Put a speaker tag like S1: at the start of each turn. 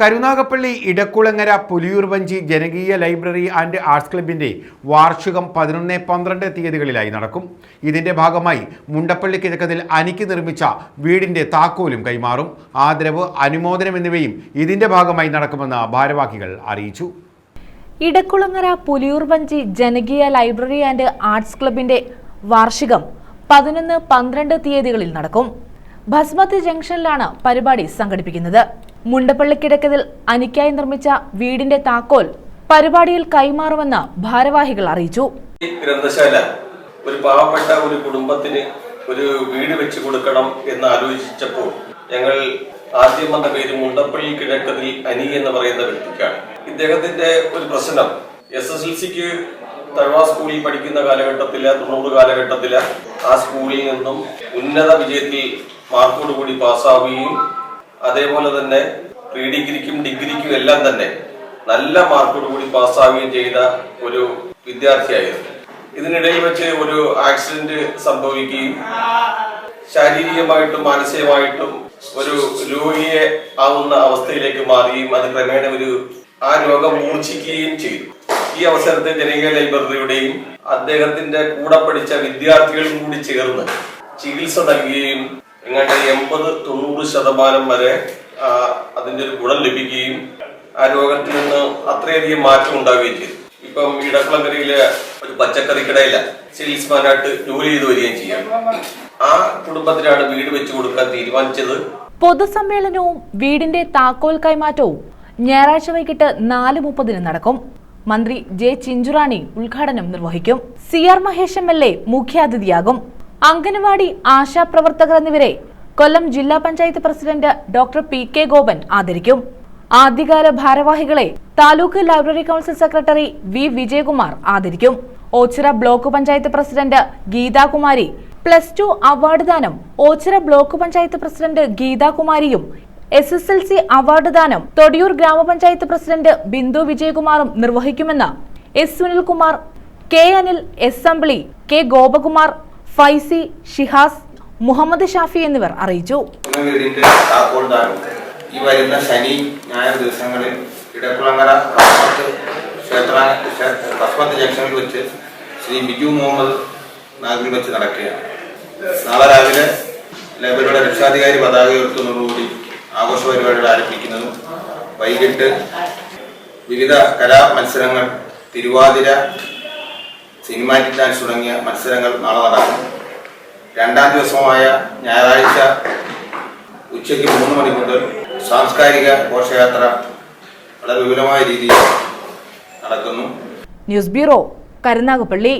S1: കരുനാഗപ്പള്ളി ഇടക്കുളങ്ങര പുലിയൂർ വഞ്ചി ജനകീയ library and arts ക്ലബിന്റെ വാർഷികം പതിനൊന്ന് പന്ത്രണ്ട് തീയതികളിലായി നടക്കും. ഇതിന്റെ ഭാഗമായി മുണ്ടപ്പള്ളി കിഴക്കതിൽ അനിക്ക് നിർമ്മിച്ച വീടിന്റെ താക്കോലും കൈമാറും. ആദരവ് അനുമോദനം എന്നിവയും ഇതിന്റെ ഭാഗമായി നടക്കുമെന്ന് ഭാരവാഹികൾ അറിയിച്ചു.
S2: ഇടക്കുളങ്ങര പുലിയൂർ വഞ്ചി ജനകീയ ലൈബ്രറി ആൻഡ് ആർട്സ് ക്ലബിന്റെ വാർഷികം പതിനൊന്ന് പന്ത്രണ്ട് തീയതികളിൽ നടക്കും. ഭസ്മത്ത് ജംഗ്ഷനിലാണ് പരിപാടി സംഘടിപ്പിക്കുന്നത്. മുണ്ടപ്പള്ളിക്കിടക്കതിൽ അനിക്കായി നിർമ്മിച്ച വീടിന്റെ താക്കോൽ പരിപാടിയിൽ കൈമാറുമെന്ന് ഭാരവാഹികൾ അറിയിച്ചു.
S3: ഗ്രന്ഥശാല ഒരു പാവപ്പെട്ട ഒരു കുടുംബത്തിന് ഒരു വീട് വെച്ചു കൊടുക്കണം എന്ന് ആലോചിച്ചപ്പോൾ ഞങ്ങൾ ആദ്യം വന്ന പേര് മുണ്ടപ്പള്ളി കിഴക്കതിൽ അനി എന്ന് പറയുന്ന വ്യക്തിക്കാണ്. ഇദ്ദേഹത്തിന്റെ ഒരു പ്രശ്നം എസ് എസ് എൽ സിക്ക് തഴവ സ്കൂളിൽ പഠിക്കുന്ന കാലഘട്ടത്തിൽ തൊണ്ണൂറ് കാലഘട്ടത്തിൽ ആ സ്കൂളിൽ നിന്നും ഉന്നത വിജയത്തിൽ മാർക്കോടുകൂടി പാസ്സാവുകയും അതേപോലെ തന്നെ പ്രീ ഡിഗ്രിക്കും ഡിഗ്രിക്കും എല്ലാം തന്നെ നല്ല മാർക്കോടുകൂടി പാസ്സാവുകയും ചെയ്ത ഒരു വിദ്യാർത്ഥിയായിരുന്നു. ഇതിനിടയിൽ വെച്ച് ഒരു ആക്സിഡന്റ് സംഭവിക്കുകയും ശാരീരികമായിട്ടും മാനസികമായിട്ടും ഒരു രോഗിയെ ആവുന്ന അവസ്ഥയിലേക്ക് മാറുകയും അത് ക്രമേണ ഒരു ആ രോഗം മൂർച്ഛിക്കുകയും ചെയ്തു. ഈ അവസരത്തിൽ ജനകീയ ലൈബ്രറിയുടെയും അദ്ദേഹത്തിന്റെ കൂടെ പഠിച്ച വിദ്യാർത്ഥികളും കൂടി ചേർന്ന് ചികിത്സ നൽകുകയും എങ്ങാണ്ട് എൺപത് തൊണ്ണൂറ് ശതമാനം വരെ അതിന്റെ ഒരു ഗുണം ലഭിക്കുകയും ആ രോഗത്തിൽ നിന്ന് അത്രയധികം മാറ്റം ഉണ്ടാവുകയും ചെയ്തു. ഇപ്പം ഇടക്കുളങ്കരയിലെ ഒരു പച്ചക്കറി കടയില സെയിൽസ്മാനായിട്ട് ജോലി ചെയ്തു വരികയും ചെയ്യാം. ആ കുടുംബത്തിനാണ് വീട് വെച്ചു കൊടുക്കാൻ തീരുമാനിച്ചത്.
S2: പൊതുസമ്മേളനവും വീടിന്റെ താക്കോൽ കൈമാറ്റവും ഞായറാഴ്ച വൈകിട്ട് നാല് മുപ്പതിന് നടക്കും. മന്ത്രി ജെ ചിഞ്ചുറാണി ഉദ്ഘാടനം നിർവഹിക്കും. C R Mahesh M L A മുഖ്യാതിഥിയാകും. അംഗനവാടി ആശാപ്രവർത്തകർ എന്നിവരെ കൊല്ലം ജില്ലാ panchayat president doctor P K Gopan ആദരിക്കും. ആദ്യകാല ഭാരവാഹികളെ taluk library council secretary V Vijayakumar ആദരിക്കും. Ochira block panchayat president Geethakumari plus two award ദാനം Ochira block panchayat president ഗീതാകുമാരിയും S S L C award ദാനം തൊടിയൂർ ഗ്രാമപഞ്ചായത്ത് പ്രസിഡന്റ് ബിന്ദു വിജയകുമാറും നിർവഹിക്കുമെന്ന് S Sunilkumar K Anil S Ambili K Gopakumar Faizy Shihas Muhammad Shafi എന്നിവർ അറിയിച്ചു.
S4: ഈ വരുന്ന ശനി ഞായർ ദിവസങ്ങളിൽ ഇടക്കുളങ്ങര ക്ഷേത്ര ജംഗ്ഷനിൽ വെച്ച് ശ്രീ ബിജു മുഹമ്മദ് നാഗിൽ വെച്ച് നടക്കുകയാണ്. നാളെ രാവിലെ ലൈബ്രറിയുടെ രക്ഷാധികാരി പതാക ഉയർത്തുന്നതോടുകൂടി ആഘോഷ പരിപാടികൾ ആരംഭിക്കുന്നതും വൈകിട്ട് വിവിധ കലാ മത്സരങ്ങൾ തിരുവാതിര സിനിമാറ്റിക് ഡാൻസ് തുടങ്ങിയ മത്സരങ്ങൾ നാളെ നടക്കും. രണ്ടാം ദിവസമായ ഞായറാഴ്ച ഉച്ചയ്ക്ക് മൂന്ന് മണി മുതൽ സാംസ്കാരിക ഘോഷയാത്ര വളരെ വിപുലമായ രീതിയിൽ നടക്കുന്നു.
S2: News bureau Karunagappally.